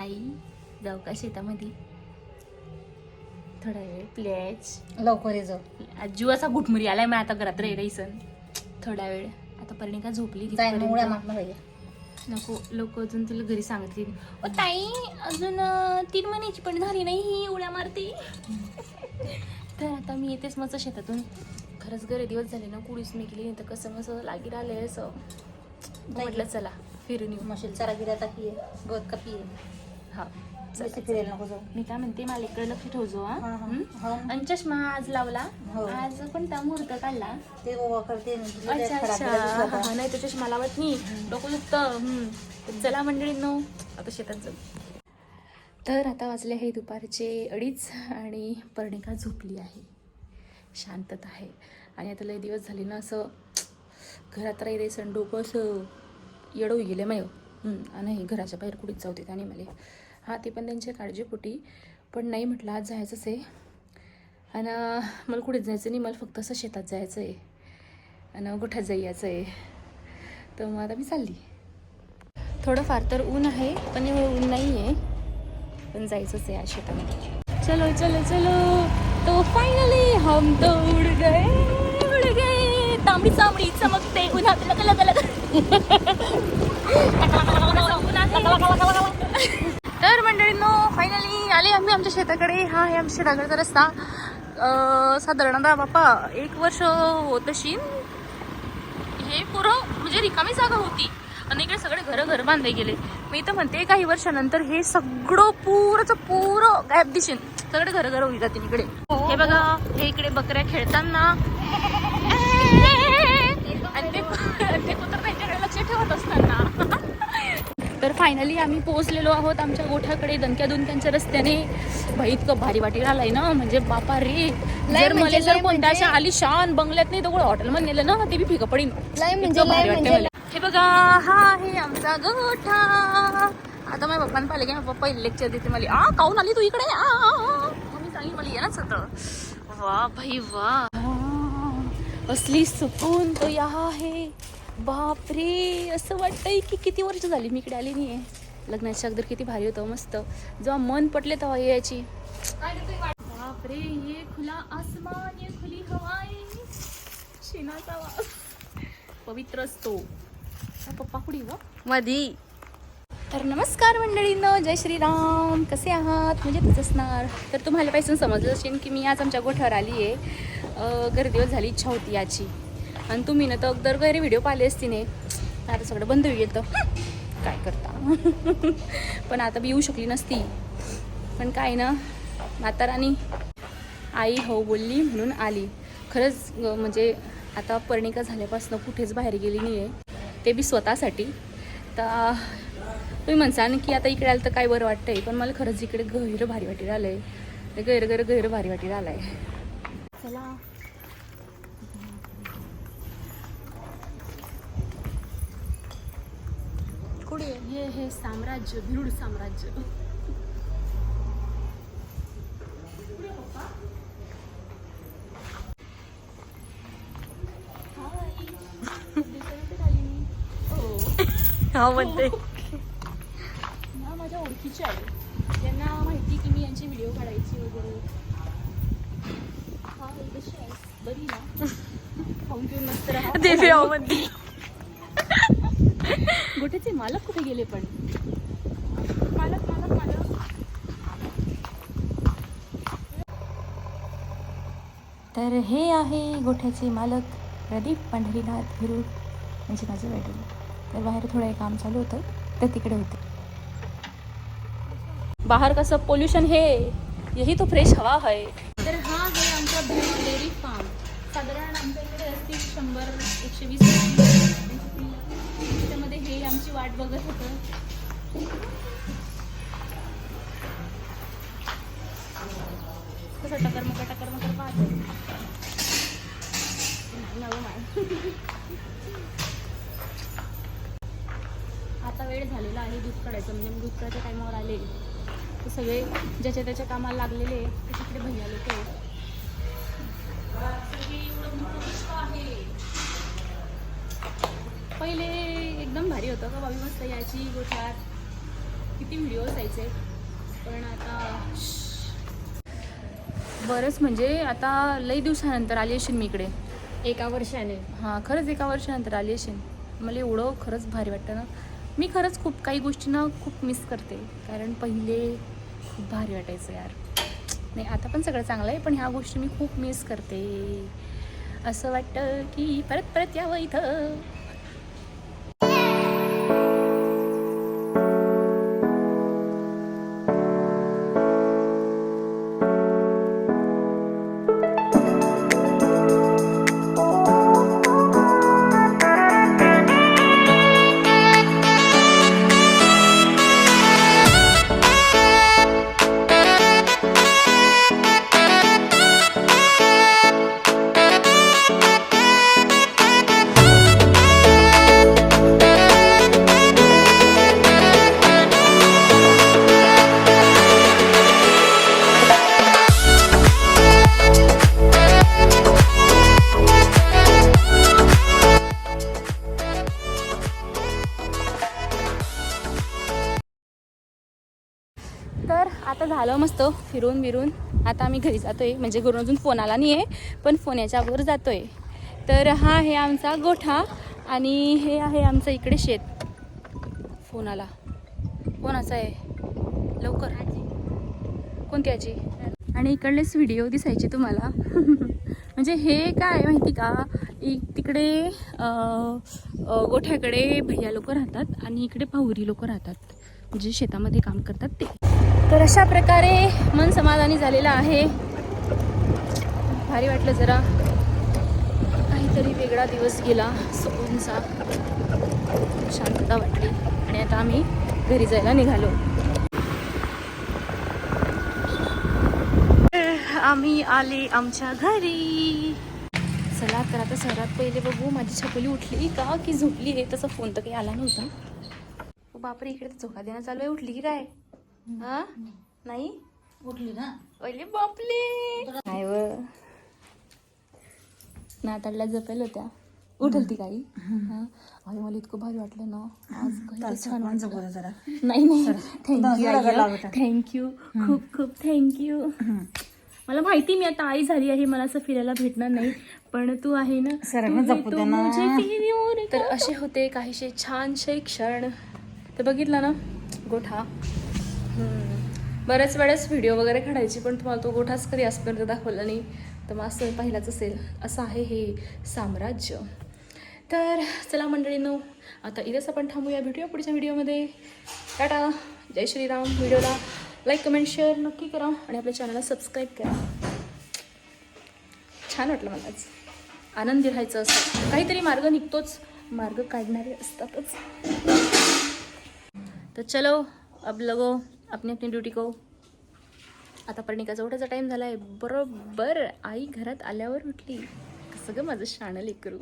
आई जाऊ का शेतामध्ये? थोडा वेळ प्लेच लवकर ये जाऊ. जीवाचा घुटमुरी आलाय मग आता घरात रे रईसन. थोडा वेळ. आता परिणिका झोपली जाय उड्या पाहिजे नको लोक अजून तुला घरी सांगतील ओ ताई अजून अं, तीन महिन्याची पण झाली नाही ही उड्या मारते. तर आता मी येतेच मस्त शेतातून. खरंच गरे दिवस झाले ना कुडीच मी केली नाही तर कसं मस्त लागी राहिलंय असं. म्हटलं चला फिरून येऊ. मशील चारा गिरा टाकी गवत कापी हा फिरायला. नको जाऊ. मी काय म्हणते मला इकडे लक्ष ठेवजो हा. हा, हा. हं? हो. आणि चष्मा आज लावला. हो. आज कोणता? मुहूर्त काढला. ते करते अच्छा अच्छा. हा? हा, नाही तर चष्मा लावत नाही. डोकं दुखतं. हं. तर चला मंडळी नो. आता शेतात जाऊ. तर आता वाजले आहे दुपारचे अडीच आणि पर्णिका झोपली आहे. शांतता आहे. आणि आता लय दिवस झाले ना असं घरात राहिले सण डोकं असं येडवू गेले मय. आणि हे घराच्या बाहेर कुठेच जाऊ देत आणि मला हा ते पण त्यांची काळजीपोटी पण नाही म्हटलं आज जायचंच आहे. आणि मला कुठेच जायचं नाही मला फक्त असं शेतात जायचं आहे. आणि गोठ्यात जायचं आहे. तर मग आता मी चालली. थोडंफार तर ऊन आहे पण एवढं ऊन नाही आहे. पण जायचंच आहे आज शेतामध्ये. चलो चलो चलो. तो फायनली हम तो उड़ गए उड़ गए. तांबडी चांबडी चमकते. उन्हात लग लग लग. तर मंडळींनो फायनली आले आम्ही आमच्या शेताकडे. हा आहे आमच्या शेताकडचा रस्ता. अं, साधारणतः बापा एक वर्ष होत अशी हे पुरं म्हणजे रिकामी जागा होती. आणि इकडे सगळे घरं घर बांधले गेले. मी तर म्हणते काही वर्षानंतर हे सगळं पुरंच पुरं गायब दिसेल. सगळे घर घर होईल जातील इकडे. हे बघा हे इकडे बकऱ्या खेळताना. आणि ते ते कुत्र त्यांच्याकडे लक्ष ठेवत असताना तर फायनली आम्ही पोहोचलेलो आहोत आमच्या गोठ्याकडे दणक्या दुनक्यांच्या रस्त्याने. भाई इतकं भारी वाटी आलाय ना म्हणजे बापा रे जर म्हणजे मला जर कोणत्या अशा आलिशान बंगल्यात नाही तर हॉटेलमध्ये नेलं ना ते बी फिकं पडीन. म्हणजे म्हणजे. हे बघा हा आहे आमचा गोठा. आता माझ्या पप्पाने पाहिलं की माझ्या पप्पा लेक्चर देते मला. आ काऊन आली तू इकडे? आ, मी सांगितलं मला येणंच होतं वा भाई वा असली सुकून तो या आहे. बापरे असं वाटतंय की किती वर्ष झाली मी इकडे आली नाहीये. लग्नाच्या अगोदर किती भारी होतं मस्त. जेव्हा मन पटले तेव्हा यायची बापरे ये खुला आसमान ये खुली हवाई. शेणाचा वास पवित्र असतो. पप्पा कुठे व मधी. तर नमस्कार मंडळींनो जय श्रीराम. कसे आहात? म्हणजे तसं असणार. तर तुम्हाला पाहिजे समजलं असेल की मी आज आमच्या गोठ्यावर आली आहे गैर दिवस झाली इच्छा होती याची. आणि तुम्ही ना तर अगदर गैरे व्हिडिओ पाहिले असते ने आता सगळं बंद होईल तर. काय करता? पण आता मी येऊ शकली नसती. पण काय ना म्हातारानी आई हो बोलली म्हणून आली. खरंच म्हणजे आता पर्णिका झाल्यापासून कुठेच बाहेर गेली नाही आहे ते बी स्वतःसाठी. तर तुम्ही म्हणसान की आता इकडे आलं तर काय बरं वाटतंय पण मला खरंच इकडे गहिरं भारी वाटी राहिलं आहे गैर गैर गैर भारी वाटी राहिलं आहे चला. कुठे हे हे साम्राज्य भिरूड साम्राज्य. हा म्हणते. माझ्या ओळखीचे आहे त्यांना माहिती की मी यांची व्हिडिओ काढायची वगैरे. हा कशी आहेस बरी ना? खाऊन पिऊन मस्त राहा. देवी आहो म्हणते. गोट्याचे मालक कुठे गेले पण? मालक मालक मालक. तर हे आहे गोठ्याचे मालक प्रदीप पंढरीनाथ हिरूड म्हणजे माझे वडील. तर बाहेर थोडं काम चालू होतं तर तिकडे होते. बाहेर कसं पोल्युशन है यही तो फ्रेश हवा है तर हा आहे आमचा डेअरी फार्म साधारण आमच्या इकडे असतील शंभर एकशे वीस आमची वाट बघत होतं. कसं टकर मग टकर मकर पाहतो. आता वेळ झालेला आहे दूध काढायचं म्हणजे मी दूध काढायच्या टायमावर आले. ते सगळे ज्याच्या त्याच्या कामाला लागलेले ते तिकडे भैया लोक आहे. पहिले एकदम भारी होतं का बाबी मस्त यायची गोठ्यात. किती व्हिडिओ असायचे पण आता बरंच म्हणजे आता लई दिवसानंतर आली असेल मी इकडे. एका वर्षाने. हां खरंच एका वर्षानंतर आली असेल मला एवढं खरंच भारी वाटतं ना. मी खरंच खूप काही गोष्टींना खूप मिस करते. कारण पहिले खूप भारी वाटायचं यार. नाही आता पण सगळं चांगलं आहे पण ह्या गोष्टी मी खूप मिस करते. असं वाटतं की परत परत यावं इथं. मस्त फिरून बिरून. आता आम्ही घरी जातो आहे म्हणजे घरून अजून फोन आला नाही आहे पण फोन याच्या अगोदर आहे तर हा आहे आमचा गोठा आणि हे आहे आमचं इकडे शेत. फोन आला. कोणाचा आहे? लवकर. कोणती आजी? आणि इकडलेच व्हिडिओ दिसायचे तुम्हाला. म्हणजे हे काय माहिती का? एक तिकडे गोठ्याकडे भैया लोक राहतात आणि इकडे पाहुरी लोक राहतात. जे शेतामध्ये काम करतात ते. तर अशा प्रकारे मन समाधानी झालेलं आहे. भारी वाटलं जरा. काहीतरी वेगळा दिवस गेला. सुकूनचा शांतता वाटली. आणि आता आम्ही घरी जायला निघालो. आम्ही आले आमच्या घरी. चला तर आता सर्वात पहिले बघू. माझी छकुली उठली का की झोपली? आहे तसा फोन तर काही आला नव्हता. बापरे इकडे तर झोका देणं चालू आहे. उठली की काय? हा? नाही? उठली ना. पहिले बापले. काय व. नाताळला जपेल होत्या. उठल ती काही. हा? अरे मला इतकं भारी वाटलं ना. आज काही छान वाटलं. बरं जरा. नाही नाही. थँक्यू. थँक्यू खूप खूप थँक्यू मला माहिती मी आता आई झाली आहे मला असं फिरायला भेटणार नाही. पण तू आहे ना तर असे होते काहीसे छानसे क्षण. तर बघितलं ना? गोठा. बऱ्याच वेळेस व्हिडिओ वगैरे काढायची पण तुम्हाला तो गोठाच कधी आजपर्यंत दाखवला नाही. तर मग असं पाहिलाच असेल. असं आहे हे साम्राज्य. तर चला मंडळींनो आता इथेच आपण थांबूया भेटूया पुढच्या व्हिडिओमध्ये टाटा. जय श्रीराम. व्हिडिओला लाईक कमेंट शेअर नक्की करा आणि आपल्या चॅनलला सबस्क्राईब करा. छान वाटलं मलाच आनंदी राहायचं असतं काहीतरी मार्ग निघतोच. मार्ग काढणारे असतातच. तर चलो अब लगो. अपनी अपनी ड्युटी को. आता पर्णिकाचा उठायचा टाईम झाला आहे बरोबर आई घरात आल्यावर उठली कसं माझं शाणं लेकरू